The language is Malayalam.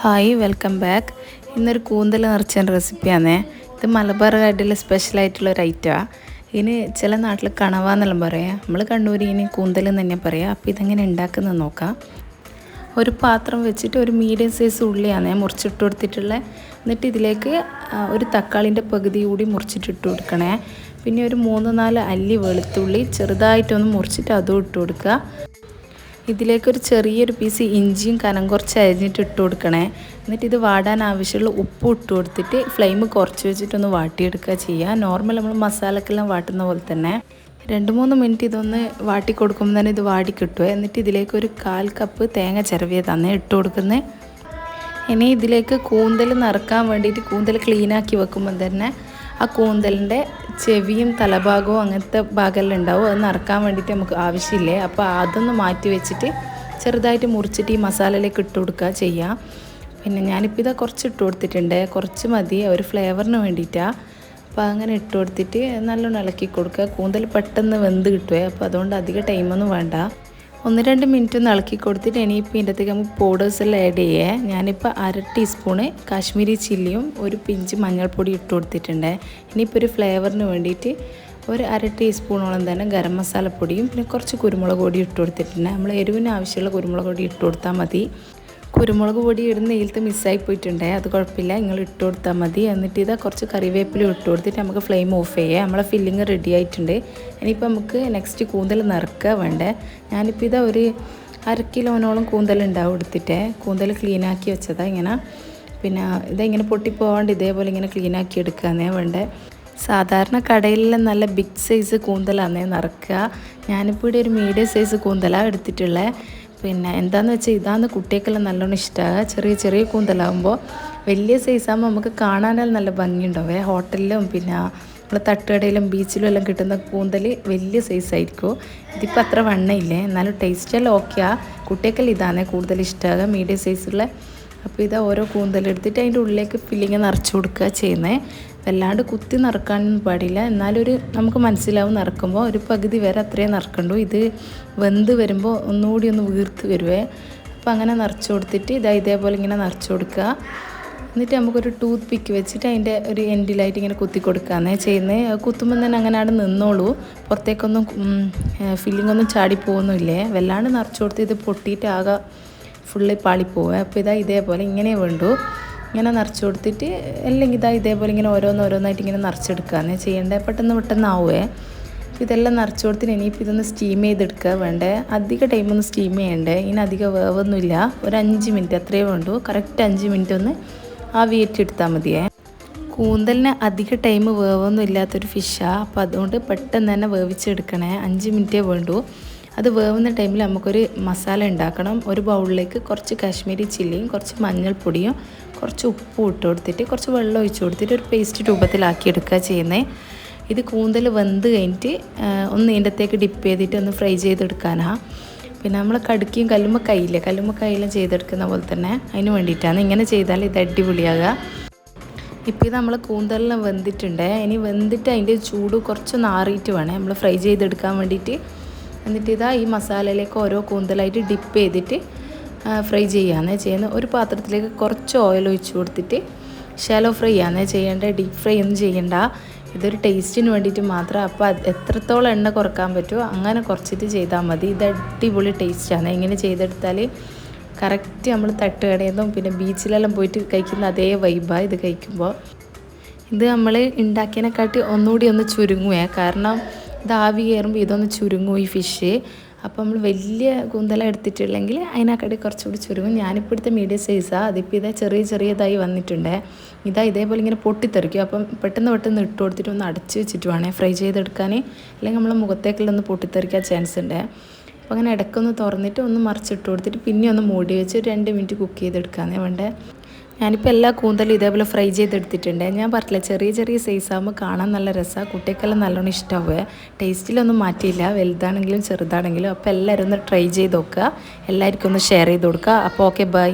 Hi welcome back. ഇന്നൊരു കൂന്തൽ നിറച്ച റെസിപ്പിയാണേ. ഇത് മലബാർ കാട്ടിലെ സ്പെഷ്യലായിട്ടുള്ള ഒരു ഐറ്റമാണ് ഇതിന് ചില നാട്ടിൽ കണവ എന്നെല്ലാം പറയാം. നമ്മൾ കണ്ണൂർ ഇനി കൂന്തൽ എന്ന് തന്നെ പറയാം. അപ്പോൾ ഇതെങ്ങനെ ഉണ്ടാക്കുന്നത് നോക്കാം. ഒരു പാത്രം വെച്ചിട്ട് ഒരു മീഡിയം സൈസ് ഉള്ളിയാണ് മുറിച്ചിട്ട് കൊടുത്തിട്ടുള്ളത് എന്നിട്ട് ഇതിലേക്ക് ഒരു തക്കാളിന്റെ പകുതി കൂടി മുറിച്ചിട്ടിട്ട് കൊടുക്കണേ. പിന്നെ ഒരു മൂന്ന് നാല് അല്ലി വെളുത്തുള്ളി ചെറുതായിട്ടൊന്ന് മുറിച്ചിട്ട് അതും ഇട്ട് കൊടുക്കുക. ഇതിലേക്കൊരു ചെറിയൊരു പീസ് ഇഞ്ചിയും കനം കുറച്ച് അരിഞ്ഞിട്ട് ഇട്ട് കൊടുക്കണേ. എന്നിട്ട് ഇത് വാടാൻ ആവശ്യമുള്ള ഉപ്പ് ഇട്ട് കൊടുത്തിട്ട് ഫ്ലെയിം കുറച്ച് വെച്ചിട്ടൊന്ന് വാട്ടിയെടുക്കുക ചെയ്യുക. നോർമൽ നമ്മൾ മസാലക്കെല്ലാം വാട്ടുന്ന പോലെ തന്നെ. രണ്ട് മൂന്ന് മിനിറ്റ് ഇതൊന്ന് വാട്ടി കൊടുക്കുമ്പോൾ തന്നെ ഇത് വാടി കിട്ടുമേ എന്നിട്ട് ഇതിലേക്ക് ഒരു കാൽ കപ്പ് തേങ്ങ ചിരവിയതാണ് ഇട്ട് കൊടുക്കുന്നത് ഇനി ഇതിലേക്ക് കൂന്തൽ നിറക്കാൻ വേണ്ടിയിട്ട് കൂന്തൽ ക്ലീനാക്കി വെക്കുമ്പോൾ തന്നെ ആ കൂന്തലിന്റെ ചെവിയും തലഭാഗവും അങ്ങനത്തെ ഭാഗമെല്ലാം ഉണ്ടാവും അത് നിറക്കാൻ വേണ്ടിയിട്ട് നമുക്ക് ആവശ്യമില്ലേ? അപ്പോൾ അതൊന്ന് മാറ്റി വെച്ചിട്ട് ചെറുതായിട്ട് മുറിച്ചിട്ട് ഈ മസാലയിലേക്ക് ഇട്ട് കൊടുക്കുക ചെയ്യാം പിന്നെ ഞാനിപ്പോൾ ഇതാ കുറച്ച് ഇട്ട് കൊടുത്തിട്ടുണ്ട്. കുറച്ച് മതി. ഒരു ഫ്ലേവറിന് വേണ്ടിയിട്ടാണ് അപ്പോൾ അങ്ങനെ ഇട്ട് കൊടുത്തിട്ട് നല്ലോണം ഇളക്കി കൊടുക്കുക. കൂന്തൽ പെട്ടെന്ന് വെന്ത് കിട്ടുമേ അപ്പോൾ അതുകൊണ്ട് അധികം ടൈമൊന്നും വേണ്ട. ഒന്ന് രണ്ട് മിനിറ്റ് ഒന്ന് ഇളക്കി കൊടുത്തിട്ട് ഇനിയിപ്പോൾ ഇതിന്റെ അകത്തേക്ക് നമുക്ക് പൗഡേഴ്സ് എല്ലാം ആഡ് ചെയ്യേ. ഞാനിപ്പോൾ അര ടീസ്പൂണ് കാശ്മീരി ചില്ലിയും ഒരു പിഞ്ച് മഞ്ഞൾപ്പൊടി ഇട്ട് കൊടുത്തിട്ടുണ്ട്. ഇനിയിപ്പോൾ ഒരു ഫ്ലേവറിന് വേണ്ടിയിട്ട് ഒരു അര ടീസ്പൂണോളം തന്നെ ഗരം മസാലപ്പൊടിയും പിന്നെ കുറച്ച് കുരുമുളക് പൊടി ഇട്ട് കൊടുത്തിട്ടുണ്ട്. നമ്മൾ എരിവിന് ആവശ്യമുള്ള കുരുമുളക് പൊടി ഇട്ട് കൊടുത്താൽ മതി. കുരുമുളക് പൊടി ഇടുന്ന ഇതിലത്തെ മിസ്സായി പോയിട്ടുണ്ടേ അത് കുഴപ്പമില്ല. നിങ്ങൾ ഇട്ട് കൊടുത്താൽ മതി. എന്നിട്ട് ഇതാ കുറച്ച് കറിവേപ്പില ഇട്ട് കൊടുത്തിട്ട് നമുക്ക് ഫ്ലെയിം ഓഫ് ചെയ്യാം. നമ്മളെ ഫില്ലിങ് റെഡി ആയിട്ടുണ്ട്. ഇനിയിപ്പോൾ നമുക്ക് നെക്സ്റ്റ് കൂന്തൽ നിറക്കുക വേണ്ടേ. ഞാനിപ്പോൾ ഇതാ ഒരു അര കിലോനോളം കൂന്തൽ ഉണ്ടാവും എടുത്തിട്ട്. കൂന്തൽ ക്ലീനാക്കി വെച്ചതാണ് ഇങ്ങനെ. പിന്നെ ഇതെങ്ങനെ പൊട്ടിപ്പോവാണ്ട് ഇതേപോലെ ഇങ്ങനെ ക്ലീനാക്കി എടുക്കാന്നേ വേണ്ടേ. സാധാരണ കടയിലെല്ലാം നല്ല ബിഗ് സൈസ് കൂന്തലാന്നേ നിറക്കുക. ഞാനിപ്പോൾ ഇവിടെ ഒരു മീഡിയം സൈസ് കൂന്തലാണ് എടുത്തിട്ടുള്ളത് പിന്നെ എന്താണെന്ന് വെച്ചാൽ ഇതാണ് കുട്ടികൾക്കെല്ലാം നല്ലോണം ഇഷ്ടമാണ് ചെറിയ ചെറിയ കൂന്തലാകുമ്പോൾ വലിയ സൈസാകുമ്പോൾ നമുക്ക് കാണാനെല്ലാം നല്ല ഭംഗിയുണ്ടാവേ. ഹോട്ടലിലും പിന്നെ നമ്മൾ തട്ടുകടയിലും ബീച്ചിലും എല്ലാം കിട്ടുന്ന കൂന്തൽ വലിയ സൈസായിരിക്കും ഇതിപ്പോൾ അത്ര വണ്ണയില്ലേ എന്നാലും ടേസ്റ്റെല്ലാം ഓക്കെയാണ് കുട്ടികൾക്കെല്ലാം ഇതാണ് കൂടുതൽ ഇഷ്ടമാകുക മീഡിയം സൈസുള്ള അപ്പോൾ ഇത് ഓരോ കൂന്തലെടുത്തിട്ട് അതിന്റെ ഉള്ളിലേക്ക് ഫില്ലിങ് നിറച്ച് കൊടുക്കുക ചെയ്യുന്നത് വല്ലാണ്ട് കുത്തി നിറക്കാനൊന്നും പാടില്ല. എന്നാലൊരു നമുക്ക് മനസ്സിലാവും നിറക്കുമ്പോൾ ഒരു പകുതി വരെ അത്രയും നിറക്കണ്ടു. ഇത് വെന്ത് വരുമ്പോൾ ഒന്നുകൂടി ഒന്ന് വീർത്ത് വരുവേ. അപ്പോൾ അങ്ങനെ നിറച്ച് കൊടുത്തിട്ട് ഇതാ ഇതേപോലെ ഇങ്ങനെ നിറച്ച് കൊടുക്കുക. എന്നിട്ട് നമുക്കൊരു ടൂത്ത് പിക്ക് വെച്ചിട്ട് അതിന്റെ ഒരു എൻഡിലായിട്ട് ഇങ്ങനെ കുത്തി കൊടുക്കുകയെന്നേ ചെയ്യുന്നത് കുത്തുമ്പോൾ തന്നെ അങ്ങനെ അവിടെ നിന്നോളൂ. പുറത്തേക്കൊന്നും ഫില്ലിംഗ് ഒന്നും ചാടി പോകുന്നില്ലേ വല്ലാണ്ട് നിറച്ച് കൊടുത്ത് ഇത് പൊട്ടിയിട്ട് ആകെ ഫുള്ള് പാളിപ്പോവുക. അപ്പോൾ ഇതാ ഇതേപോലെ ഇങ്ങനെ വേണ്ടു. ഇങ്ങനെ നിറച്ച് കൊടുത്തിട്ട് അല്ലെങ്കിൽ ഇതാ ഇതേപോലെ ഇങ്ങനെ ഓരോന്ന് ഓരോന്നായിട്ട് ഇങ്ങനെ നിറച്ചെടുക്കുകയെന്നേ ചെയ്യേണ്ടത് പെട്ടെന്ന് പെട്ടെന്ന് ആവുമേ ഇതെല്ലാം നിറച്ച് കൊടുത്തിട്ട് ഇനിയിപ്പോൾ ഇതൊന്ന് സ്റ്റീം ചെയ്തെടുക്കുക വേണ്ടേ. അധിക ടൈമൊന്നും സ്റ്റീം ചെയ്യണ്ടേ. ഇനി അധികം വേവൊന്നുമില്ല. ഒരു അഞ്ച് മിനിറ്റ് അത്രയേ വേണ്ടൂ. കറക്റ്റ് അഞ്ച് മിനിറ്റ് ഒന്ന് ആ വീറ്റ് എടുത്താൽ മതിയേ. കൂന്തലിന് അധിക ടൈം വേവൊന്നും ഇല്ലാത്തൊരു ഫിഷാണ് അപ്പോൾ അതുകൊണ്ട് പെട്ടെന്ന് തന്നെ വേവിച്ചെടുക്കണേ. അഞ്ച് മിനിറ്റേ വേണ്ടൂ. അത് വേവുന്ന ടൈമിൽ നമുക്കൊരു മസാല ഉണ്ടാക്കണം ഒരു ബൗളിലേക്ക് കുറച്ച് കാശ്മീരി ചില്ലിയും കുറച്ച് മഞ്ഞൾപ്പൊടിയും കുറച്ച് ഉപ്പും ഇട്ട് കൊടുത്തിട്ട് കുറച്ച് വെള്ളം ഒഴിച്ച് കൊടുത്തിട്ട് ഒരു പേസ്റ്റ് രൂപത്തിലാക്കി എടുക്കുക ചെയ്യുന്നത് ഇത് കൂന്തൽ വെന്ത് കഴിഞ്ഞിട്ട് ഒന്ന് ഇതിന്റെത്തേക്ക് ഡിപ്പ് ചെയ്തിട്ട് ഒന്ന് ഫ്രൈ ചെയ്തെടുക്കാനാണ് പിന്നെ നമ്മൾ കടുക്കിയും കല്ലുമ്മ കയ്യില്ല കല്ലുമ്മ കയ്യിലും ചെയ്തെടുക്കുന്ന പോലെ തന്നെ അതിന് വേണ്ടിയിട്ടാണ്. ഇങ്ങനെ ചെയ്താൽ ഇത് അടിപൊളിയാകുക ഇപ്പോൾ ഇത് നമ്മൾ കൂന്തലിന് വെന്തിട്ടുണ്ട്. ഇനി വെന്തിട്ട് അതിന്റെ ചൂട് കുറച്ചൊന്ന് ആറിയിട്ട് വേണേ. നമ്മൾ ഫ്രൈ ചെയ്തെടുക്കാൻ വേണ്ടിയിട്ട് എന്നിട്ട് ഇതാ ഈ മസാലയിലേക്ക് ഓരോ കൂന്തലായിട്ട് ഡിപ്പ് ചെയ്തിട്ട് ഫ്രൈ ചെയ്യുകയാണ് ചെയ്യുന്നത് ഒരു പാത്രത്തിലേക്ക് കുറച്ച് ഓയിൽ ഒഴിച്ചു കൊടുത്തിട്ട് ഷാലോ ഫ്രൈ ആണ് ചെയ്യേണ്ടത് ഡീപ്പ് ഫ്രൈ ഒന്നും ചെയ്യണ്ട. ഇതൊരു ടേസ്റ്റിന് വേണ്ടിയിട്ട് മാത്രം. അപ്പോൾ എത്രത്തോളം എണ്ണ കുറയ്ക്കാൻ പറ്റുമോ അങ്ങനെ കുറച്ചിട്ട് ചെയ്താൽ മതി. ഇത് അടിപൊളി ടേസ്റ്റാണ് ഇങ്ങനെ ചെയ്തെടുത്താൽ കറക്റ്റ് നമ്മൾ തട്ട് നിന്നും പിന്നെ ബീച്ചിലെല്ലാം പോയിട്ട് കഴിക്കുന്ന അതേ വൈബാണ് ഇത് കഴിക്കുമ്പോൾ ഇത് നമ്മൾ ഉണ്ടാക്കിയതിനെക്കാട്ടി ഒന്നുകൂടി ഒന്ന് ചുരുങ്ങുക കാരണം ആവി കയറുമ്പോൾ ഇതൊന്ന് ചുരുങ്ങും ഈ ഫിഷ് അപ്പോൾ നമ്മൾ വലിയ കൂന്തല എടുത്തിട്ടില്ലെങ്കിൽ അതിനെക്കാട്ടി കുറച്ചുകൂടി ചുരുങ്ങും. ഞാനിപ്പോൾ എടുത്ത മീഡിയം സൈസാണ് അതിപ്പോൾ ഇതാ ചെറിയ ചെറിയതായി വന്നിട്ടുണ്ട്. ഇതാ ഇതേപോലെ ഇങ്ങനെ പൊട്ടിത്തെറിക്കും. അപ്പം പെട്ടെന്ന് പെട്ടെന്ന് ഇട്ട് കൊടുത്തിട്ട് ഒന്ന് അടച്ച് വെച്ചിട്ട് വേണേ ഫ്രൈ ചെയ്തെടുക്കാൻ. അല്ലെങ്കിൽ നമ്മൾ മുഖത്തേക്കെല്ലാം ഒന്ന് പൊട്ടിത്തെറിക്കാൻ ചാൻസ് ഉണ്ട്. അപ്പോൾ അങ്ങനെ ഇടയ്ക്കൊന്ന് തുറന്നിട്ട് ഒന്ന് മറിച്ചിട്ട് കൊടുത്തിട്ട് പിന്നെ ഒന്ന് മൂടി വെച്ച് രണ്ട് മിനിറ്റ് കുക്ക് ചെയ്തെടുക്കാന്നേ വേണ്ടേ. ഞാനിപ്പോൾ എല്ലാ കൂന്തലും ഇതേപോലെ ഫ്രൈ ചെയ്തെടുത്തിട്ടുണ്ട്. ഞാൻ പറഞ്ഞില്ല ചെറിയ ചെറിയ സൈസ് ആകുമ്പോൾ കാണാൻ നല്ല രസമാണ് കുട്ടികൾക്കെല്ലാം നല്ലോണം ഇഷ്ടമാവുക ടേസ്റ്റിലൊന്നും മാറ്റിയില്ല. വലുതാണെങ്കിലും ചെറുതാണെങ്കിലും. അപ്പോൾ എല്ലാവരും ഒന്ന് ട്രൈ ചെയ്ത് നോക്കുക. എല്ലാവർക്കും ഒന്ന് ഷെയർ ചെയ്ത് കൊടുക്കുക. അപ്പോൾ ഓക്കെ ബൈ